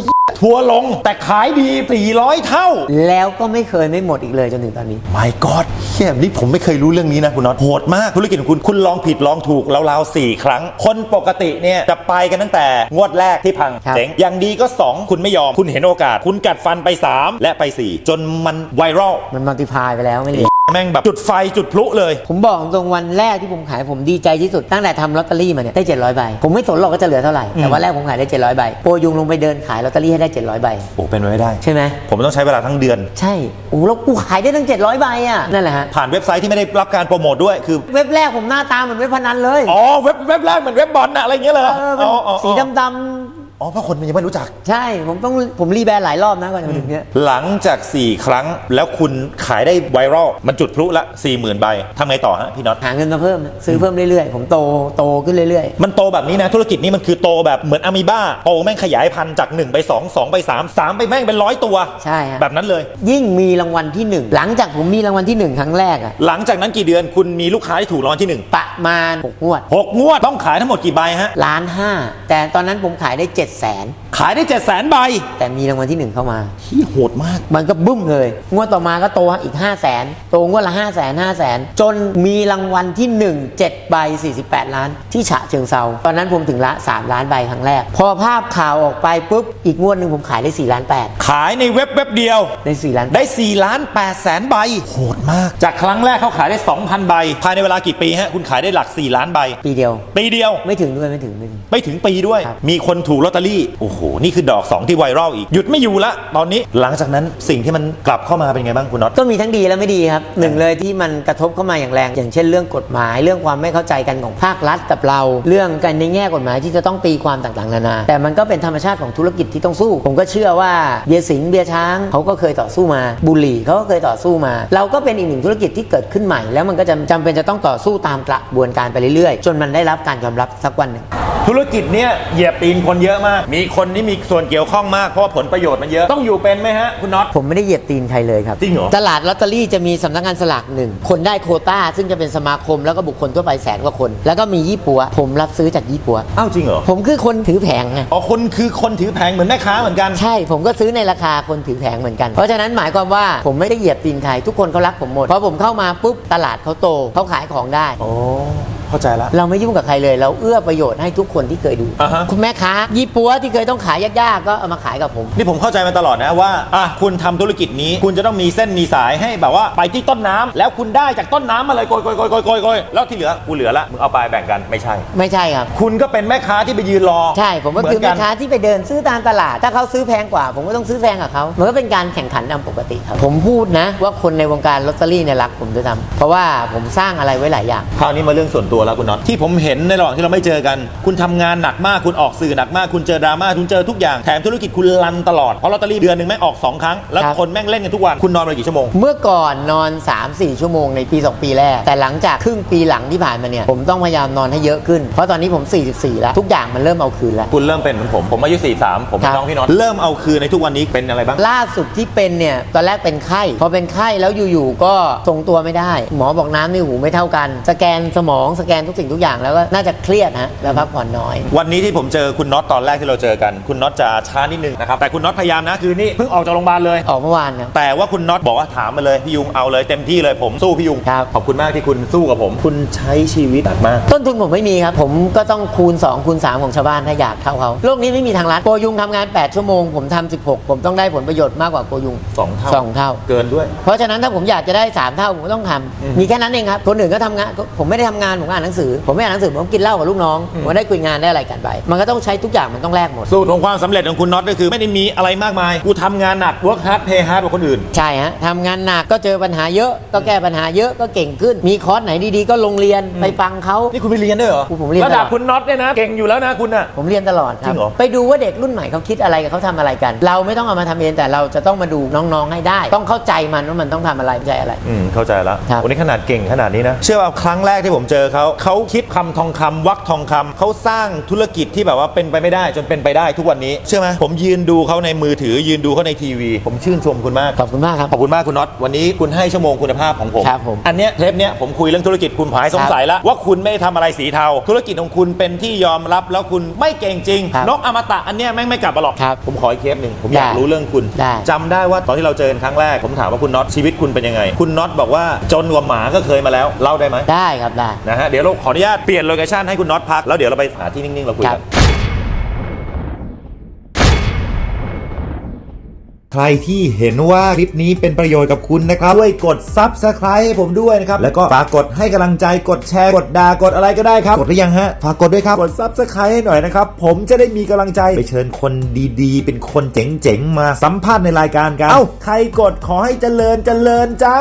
S2: ยทัวร์ลงแต่ขายดี 400 เท่า
S1: แล้วก็ไม่เคยไม่หมดอีกเลยจนถึงตอนนี้
S2: My God เฮียนี่ผมไม่เคยรู้เรื่องนี้นะคุณน็อตโหดมากธุรกิจของคุณคุณลองผิดลองถูกราวๆสี่ครั้ง คนปกติเนี่ยจะไปกันตั้งแต่งวดแรกที่พัง
S1: ครับ
S2: เจ๊งอย่างดีก็ 2 คุณไม่ยอม คุณเห็นโอกาส คุณกัดฟันไป 3 และไป 4 จนมันไวรัล
S1: มันมัลติพายไปแล้วไม่เหลือ
S2: แม่งแบบจุดไฟจุดพลุเลย
S1: ผมบอกตรงวันแรกที่ผมขายผมดีใจที่สุดตั้งแต่ทำลอตเตอรี่มาเนี่ยได้ 700 ใบ ผมไม่สนหรอกก็จะเหลือเท่าไหร่ แต่วันแรกผมขายได้ 700 ใบ โปรยุงลงไปเดินขายลอตเตอรี่ให้ได้ 700 ใบ
S2: โอ้เป็นไปไม่ได้
S1: ใช่ไหม
S2: ผมต้องใช้เวลาทั้งเดือน
S1: ใช่โอ้แล้วกูขายได้ตั้ง 700 ใบอะนั่นแหละฮะ
S2: ผ่านเว็บไซต์ที่ไม่ได้รับการโปรโมทด้วยคือ
S1: เว็บแรกผมหน้าตาเหมือนเว็บพนันเลย
S2: อ๋อเว็บเว็บแรกเหมือนเว็บบอลนะอะไรอย่างเงี้ยเลย
S1: เออเป็น
S2: อ๋ออ๋อ
S1: สีดำ
S2: อ๋อเพราะคนมันยังไม่รู้จัก
S1: ๆใช่ผมต้องผมรีแบรนด์หลายรอบนะก่อนจะมาถึงเนี้ย
S2: หลังจาก 4 ครั้งแล้วคุณขายได้ไวรัลมันจุดพลุละ 40,000 ใบทำไงต่อฮะพี่น็อต
S1: หาเงินมาเพิ่ม ซื้อเพิ่มเรื่อยๆ ผมโตโตขึ้นเรื่อย
S2: มันโตแบบนี้นะ ธุรกิจนี้มันคือโตแบบเหมือนอะมีบ้า โตแม่งขยายพันธุ์จาก 1 ไป 2 2 ไป 3 3 ไปแม่งเป็นร้อยตัว
S1: ใช่ฮะ
S2: แบบนั้นเลย
S1: ยิ่งมีรางวัลที่หนึ่งหลังจากผมมีรางวัลที่หนึ่งครั้งแรกอะ
S2: หลังจากนั้นกี่เดือนคุณมีลูกค้าที่ถูกรางวัลที่
S1: ประมาณหกงวด
S2: 1 6งวดต้องขายทั้งหมดกี่ใบฮะ
S1: ล้านห้าแต่ตอนนั้นผมขายได้7จ็ดแสน
S2: ขายได้7 0 0 0 0 0ใบ
S1: แต่มีรางวัลที่หนึ่งเข้ามา
S2: ที่โหดมาก
S1: มันก็บึ้มเลย งวดต่อมาก็โตอีก 5 0 0แสนโตงวดละ 5 0 0แสน5 0 0แสนจนมีรางวัลที่ 1 7ใบ48 ล้าน ที่ฉะเชิงเซาตอนนั้นผมถึงละ 3 ล้านใบครั้งแรก พอภาพข่าวออกไปปุ๊บ อีกงวดหนึ่งผมขายได้4ล้าน
S2: ขายในเว็บเว็บเดียว
S1: 8ได้4ล้าน
S2: ได้4ล้าน8แสนใบโหดมาก จากครั้งแรกเขาขายได้ 2,000 ใบ ภายในเวลากี่ปีฮะคุณขายได้หลัก 4 ล้านใบ
S1: ปีเดียว
S2: ปีเดียว
S1: ไม่ถึงด้วยไม่ถึงไม่ถึง
S2: ไม่ถึงปีด้วย
S1: ครับ
S2: มีคนถูกลอตเตอรี่โอ้โหนี่คือดอก 2 ที่ไวรัลอีก หยุดไม่อยู่ละตอนนี้หลังจากนั้นสิ่งที่มันกลับเข้ามาเป็นไงบ้างคุณน็อต
S1: ก็มีทั้งดีและไม่ดีครับหนึ่งเลยที่มันกระทบเข้ามาอย่างแรง อย่างเช่นเรื่องกฎหมายเรื่องความไม่เข้าใจกันของภาครัฐกับเรา เรื่องกันในแง่กฎหมายที่จะต้องตีความต่างๆนานา แต่มันก็เป็นธรรมชาติของธุรกิจที่ต้องสู้ ผมก็เชื่อว่าเบียร์สิงห์เบียร์ช้างเขาก็เคยต่อสู้มา บุหรี่เขาก็เคยต่อสู้มา เราก็เป็นอีกหนึ่งธุรกิจที่เกิดขึ้นใหม่ แล้วมันก็จะจำเป็นจะต้องต่อสู้ตามกระบวนการไปเรื่อยๆ จนมันได้รับการยอมรับสักวันหนึ่ง
S2: ธุรกิจเนี้ยเหยียบตีนคนเยอะมาก มีคนที่มีส่วนเกี่ยวข้องมากเพราะว่าผลประโยชน์มันเยอะต้องอยู่เป็นไหมฮะคุณน็อต
S1: ผมไม่ได้เหยียบตีนใครเลยครับ
S2: จริงเหรอ
S1: ตลาดลอตเตอรี่จะมีสำนักงานสลากหนึ่ง คนได้โควต้า ซึ่งจะเป็นสมาคมแล้วก็บุคคลทั่วไปแสนกว่าคน แล้วก็มียี่ปัว ผมรับซื้อจากยี่ปัว
S2: อ้าวจริงเหรอ
S1: ผมคือคนถือแผงไง
S2: อ๋อคนคือคนถือแผงเหมือนแม่ค้าเหมือนกัน
S1: ใช่ ผมก็ซื้อในราคาคนถือแผงเหมือนกัน เพราะฉะนั้นหมายความว่าผมไม่ได้เหยียบตีนใครทุกคนเขารักผมหมดพอผมเข้ามาปุ๊บตลาดเขาโตเขาขายของได้
S2: โอ้ เข้าใจละ
S1: เราไม่ยุ่งกับใครเลย เราเอื้อประโยชน์ให้ทุกคนที่เคยดู
S2: อ่าฮะ
S1: คุณแม่ค้ายี่ปัวที่เคยต้องขายยากๆก็เอามาขายกับผม
S2: นี่ผมเข้าใจมาตลอดนะว่าอะคุณทำธุรกิจนี้ คุณจะต้องมีเส้นมีสายให้แบบว่าไปที่ต้นน้ำแล้วคุณได้จากต้นน้ำมาเลยโกยโกยโกยโกยโกยโกยแล้วที่เหลือกูเหลือละมึงเอาไปแบ่งกันไม่ใช่
S1: ไม่ใช่ครับ
S2: คุณก็เป็นแม่ค้าที่ไปยืนรอ
S1: ใช่ผมก็
S2: เห
S1: คือ
S2: กั
S1: แม่
S2: น
S1: ค้าที่ไปเดินซื้อตามตลาด ถ้าเขาซื้อแพงกว่า ผมก็ต้องซื้อแพงกับเขามันก็เป็นการแข่งขันตามปกติครับผมพูดนะว่าคนในวงการลอตเตอรี่เนี่ยรักผมด้วยซ้ำเพราะว่าผมสร้างอะไรไว้หลายอย่าง
S2: คราวนี้มาเรื่องส่วนตัวแล้วคุณน็อตที่ผมเห็นในระหว่างที่เราไม่เจอกัน คุณทำงานหนักมากคุณออกสื่อหนักมากคุณเจอดราม่าคุณเจอทุกอย่างแถมธุรกิจคุณรันตลอดเพราะลอตเตอรี่เดือนหนึ่งแม่งออกสองครั้งแล้ว
S1: ครับ
S2: คนแม่งเล่นกันทุกวันคุณนอนไปกี่ชั่วโมง
S1: เมื่อก่อนนอน 3-4 ชั่วโมงในปี 2 ปีแรก แต่หลังจากครึ่งปีหลังที่ผ่านมาเนี่ยผมต้องพยายามนอนให้เยอะขึ้น เพราะตอนนี้ผม 44 แล้ว ทุกอย่างมันเริ่มเอาคืนแล้ว
S2: คุณเริ่มเป็นเหมือนผมผมอายุ 43 ผมเป็
S1: ครั
S2: น
S1: บ
S2: น้องพี่น็อตเริ่มเอาคืนในทุกวันนี้เป็นอะไรบ้าง
S1: ล่าสุดที่เป็นเนี่ยตอนแรกเป็นไข้พอเป็นไข้แล้วอยู่ๆก็ทรงตัวไม่ได้ หมอบอกน้ำในหูไม่เท่ากัน สแกนสมองสแกนทุกสิ่งทุกอย่างแล้วก็น่าจะเครียดฮะแล้วพักผ่อนน้อย
S2: วันนี้ที่ผมเจอคุณน็อตตอนแรกที่เราเจอกัน คุณน็อตจะช้านิดนึงนะครับแต่คุณน็อตพยายามนะคือนี่เพิ่งออกจากโรงพยาบาลเลย
S1: ออกเมื่อวานครับ
S2: แต่ว่าคุณน็อตบอกว่าถามมาเลยพี่ยุงเอาเลยเต็มที่เลยผมสู้พี่ยุง
S1: ครับ
S2: ขอบคุณมากที่คุณสู้กับผม คุณใช้ชีวิตหนักมาก
S1: ต้นทุนผมไม่มีครับ ผมก็ต้องคูณ 2 คูณ 3 ของชาวบ้านถ้าอยากเท่าเขาโลกนี้ไม่มีทางลัดโกยุงทำงาน 8 ชั่วโมง ผมทำ16 ผมต้องได้ผลประโยชน์มากกว่าโกยุง
S2: สองเท่า
S1: สองเท่า
S2: เกินด้วย
S1: เพราะฉะนั้นถ้าผมอยากจะได้ 3 เท่าผมก็ต้องทำมีแค่นั้นเองครับคนอื่นก็ทำงานผมไม่ได้ทำงานผมอ่านหนังสือ ผมไม่อ่านหนังสือผมกินเหล้ากับลูกน้องผมได้คุยงานได้อะไรกันไป มันก็ต้องใช้ทุกอย่างมันต้องแลกหมด
S2: สูตรของความสำเร็จของคุณน็อตก็คือไม่ได้มีอะไรมากมาย กูทำงานหนัก work hard pay hard กว่าคนอื่น
S1: ใช่ฮะทำงานหนักก็เจอปัญหาเยอะ ก็แก้ปัญหาเยอะก็เก่งขึ้น มีคอร์สไหนดีๆ ก็ลงเรียนไปฟังเขา
S2: นี่คุณไปเรียนด้วยเหรอ
S1: ผมเรียน
S2: ระดับ
S1: ตลอด
S2: คุณน็อตเนี่ยนะ เก่งอยู่แล้วนะคุณอะ
S1: ผมเรียนตลอดค
S2: จริ
S1: รับ
S2: งเหรอ
S1: ไปดูว่าเด็กรุ่นใหม่เขาคิดอะไรกับเขาทำอะไรกัน เราไม่ต้องเอามาทำเองแต่เราจะต้องมาดูน้องๆให้ได้ ต้องเข้าใจมันว่ามันต้องทำอะไรไม่ใช่อะไร
S2: อืม เข้าใจแล้ว
S1: ครับ
S2: วันนี้ขนาดเก่งขนาดนี้นะ เชื่อว่าครั้งแรกที่ผมเจอเขาเขาคิดคำทองคำวักทองคำเขาสร้างธุรกิจที่แบบว่าเป็นไปไม่ได้จนเป็นไปได้ทุกวันนี้เชื่อไหมผมยืนดูเขาในมือถือ ยืนดูเขาในทีวี ผมชื่นชมคุณมาก
S1: ขอบคุณมากครับ
S2: ขอบคุณมากคุณน็อตวันนี้คุณให้ชั่วโมงคุณภาพของผม
S1: ครับผม
S2: อันเนี้ยเทปเนี้ยผมคุยเรื่องธุรกิจคุณผายสงสัยแล้วว่าคุณไม่ได้ทำอะไรสีเทา ธุรกิจของคุณเป็นที่ยอมรับแล้วคุณไม่เก่งจริง
S1: ครับ
S2: นกอมตะอันเนี้ยแม่งไม่กลับมาหรอก
S1: ครับ
S2: ผมขออีกเคสหนึ่งผมอยาก
S1: ได้
S2: รู้เรื่องคุณ
S1: ได้
S2: จำได้ว่าตอนที่เราเจอกันครั้งแรก ผมถามว่าคุณน็อตชีวิตคุณเป็นยังไง คุณน็อตบอกว่าจนกว่าหมาก็เคยมาแล้วเล่าได้ไหม
S1: ได้ครับได้
S2: นะฮะเดี๋ยวเราขออนุญาตเปลี่ยนโลเคชั่นให้คุณน็อตพัก แล้วเดี๋ยวเราไปหาที่นิ่งๆเราคุยกัน
S3: ใครที่เห็นว่าคลิปนี้เป็นประโยชน์กับคุณนะครับช่วยกด Subscribe ให้ผมด้วยนะครับ แล้วก็ฝากกดให้กำลังใจกดแชร์กดด่ากดอะไรก็ได้ครับ กดหรือยังฮะ ฝากกดด้วยครับ กด Subscribe ให้หน่อยนะครับ ผมจะได้มีกำลังใจไปเชิญคนดีๆ เป็นคนเจ๋งๆ มาสัมภาษณ์ในรายการกัน เอ้า ใครกดขอให้เจริญเจริญจ้า